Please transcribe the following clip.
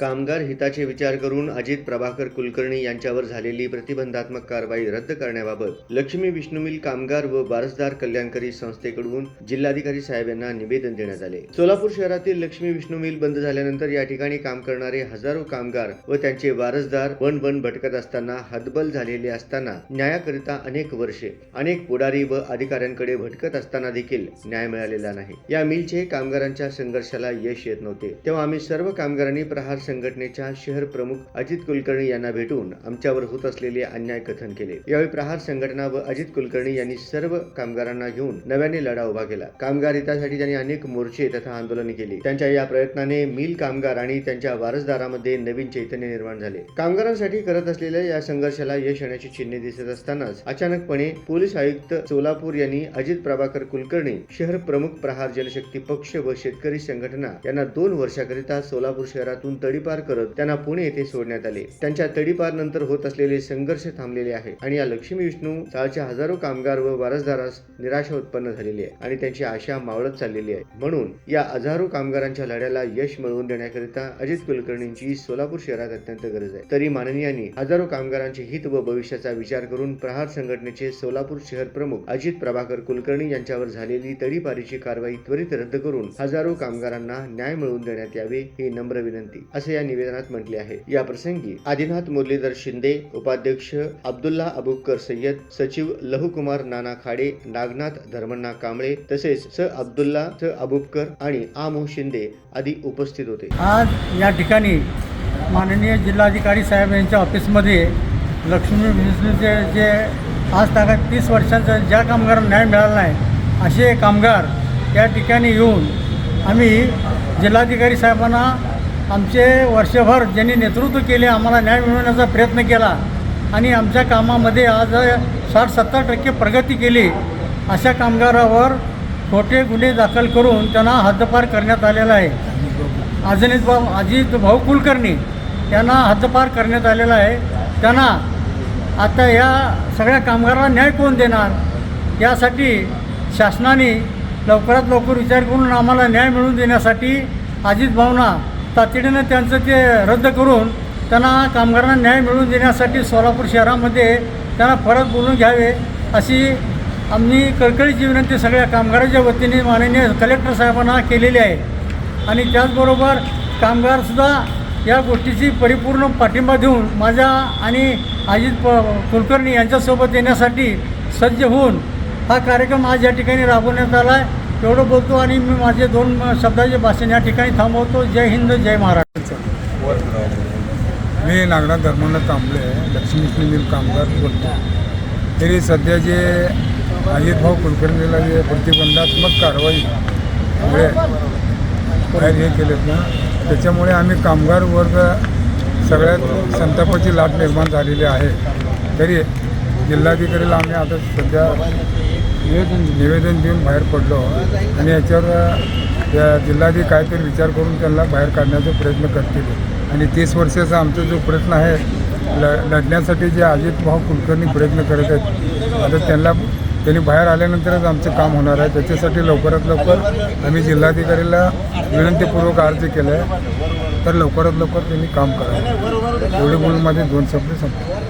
कामगार हिताचे विचार करून अजित प्रभाकर कुलकर्णी यांच्यावर झालेली प्रतिबंधात्मक कारवाई रद्द करण्याबाबत लक्ष्मी विष्णुमिल कामगार व वारसदार कल्याणकारी संस्थेकडून जिल्हाधिकारी साहेब यांना निवेदन देण्यात आले. सोलापूर शहरातील लक्ष्मी विष्णूमिल बंद झाल्यानंतर या ठिकाणी काम करणारे हजारो कामगार व त्यांचे वारसदार वन वन भटकत असताना हतबल झालेले असताना न्यायाकरिता अनेक वर्षे अनेक पुढारी व अधिकाऱ्यांकडे भटकत असताना देखील न्याय मिळालेला नाही. या मिलचे कामगारांच्या संघर्षाला यश येत नव्हते. तेव्हा आम्ही सर्व कामगारांनी प्रहार संघटनेच्या शहर प्रमुख अजित कुलकर्णी यांना भेटून आमच्यावर होत असलेले अन्याय कथन केले. यावेळी प्रहार संघटना व अजित कुलकर्णी यांनी सर्व कामगारांना घेऊन नव्याने लढा उभा केला. कामगार हितासाठी त्यांनी अनेक मोर्चे तथा आंदोलने केली. त्यांच्या या प्रयत्नाने मिल कामगार आणि त्यांच्या वारसदारामध्ये नवीन चैतन्य निर्माण झाले. कामगारांसाठी करत असलेल्या या संघर्षाला यश येण्याची चिन्हे दिसत असतानाच अचानकपणे पोलीस आयुक्त सोलापूर यांनी अजित प्रभाकर कुलकर्णी शहर प्रमुख प्रहार जनशक्ती पक्ष व शेतकरी संघटना यांना दोन वर्षाकरिता सोलापूर शहरातून तडीपार करत त्यांना पुणे येथे सोडण्यात आले. त्यांच्या तडीपार नंतर होत असलेले संघर्ष थांबलेले आहे आणि या लक्ष्मी विष्णू चाळच्या हजारो कामगार व वारसदारास निराशा उत्पन्न झालेली आहे आणि त्यांची आशा मावळत चाललेली आहे. म्हणून या हजारो कामगारांच्या लढ्याला यश मिळवून देण्याकरिता अजित कुलकर्णींची सोलापूर शहरात अत्यंत गरज आहे. तरी माननीयांनी हजारो कामगारांचे हित व भविष्याचा विचार करून प्रहार संघटनेचे सोलापूर शहर प्रमुख अजित प्रभाकर कुलकर्णी यांच्यावर झालेली तडीपारीची कारवाई त्वरित रद्द करून हजारो कामगारांना न्याय मिळवून देण्यात यावे ही नम्र विनंती. असे या निवेदनात म्हटले आहे. या प्रसंगी आदिनाथ मुरलीधर शिंदे उपाध्यक्ष अब्दुल्ला अबुकर सय्यद सचिव लहुकुमार नाना खाडे नागनाथ धर्मण्णा कांबळे तसेच स अब्दुल्ला स अबुबकर आणि आमो शिंदे आदी उपस्थित होते. आज या ठिकाणी माननीय जिल्हाधिकारी साहेब यांच्या ऑफिसमध्ये लक्ष्मी विष्णूचे जे आज तागात तीस वर्षांचा ज्या कामगारांना न्याय मिळाला नाही असे कामगार या ठिकाणी येऊन आम्ही जिल्हाधिकारी साहेबांना आमचे वर्षभर ज्यांनी नेतृत्व केले आम्हाला न्याय मिळवण्याचा प्रयत्न केला आणि आमच्या कामामध्ये आज साठ सत्तर टक्के प्रगती केली. अशा कामगारावर खोटे गुन्हे दाखल करून त्यांना हद्दपार करण्यात आलेला आहे. अजनीत भाऊ अजित भाऊ कुलकर्णी त्यांना हद्दपार करण्यात आलेला आहे. त्यांना आता या सगळ्या कामगारांना न्याय कोण देणार? यासाठी शासनाने लवकरात लवकर विचार करून आम्हाला न्याय मिळवून देण्यासाठी अजित भाऊंना तातडीनं त्यांचं ते रद्द करून त्यांना कामगारांना न्याय मिळवून देण्यासाठी सोलापूर शहरामध्ये त्यांना परत बोलून घ्यावे अशी आम्ही कळकळीची विनंती सगळ्या कामगाराच्या वतीने माननीय कलेक्टर साहेबांना केलेली आहे. आणि त्याचबरोबर कामगारसुद्धा या गोष्टीची परिपूर्ण पाठिंबा देऊन माझ्या आणि अजित प कुलकर्णी यांच्यासोबत येण्यासाठी सज्ज होऊन हा कार्यक्रम आज या ठिकाणी राबवण्यात आला आहे. एवढं बोलतो आणि मी माझे दोन शब्दाचे भाषण या ठिकाणी थांबवतो. जय हिंद जय महाराष्ट्र. मी नागनाथ धर्मांना कांबळे लक्ष्मी मिल कामगार बोलतो. तरी सध्या जे अजित भाऊ कुलकर्णीला जे प्रतिबंधात्मक कारवाई बाहेर हे केलेत ना त्याच्यामुळे आम्ही कामगार वर्ग सगळ्यात संतापाची लाट निर्माण झालेली आहे. तरी जिल्हाधिकारीला आम्ही आता सध्या निवेदन निवेदन देऊन बाहेर पडलो आणि याच्यावर या जिल्हाधिकारी काहीतरी विचार करून त्यांना बाहेर काढण्याचा प्रयत्न करतील. आणि तीस वर्षाचा आमचा जो प्रयत्न आहे ल लढण्यासाठी जे अजित भाऊ कुलकर्णी प्रयत्न करत आहेत आता त्यांना त्यांनी बाहेर आल्यानंतरच आमचं काम होणार आहे. त्याच्यासाठी लवकरात लवकर आम्ही जिल्हाधिकारीला विनंतीपूर्वक अर्ज केला आहे तर लवकरात लवकर त्यांनी काम करावं. एवढे बोलून माझे दोन शब्द संपले.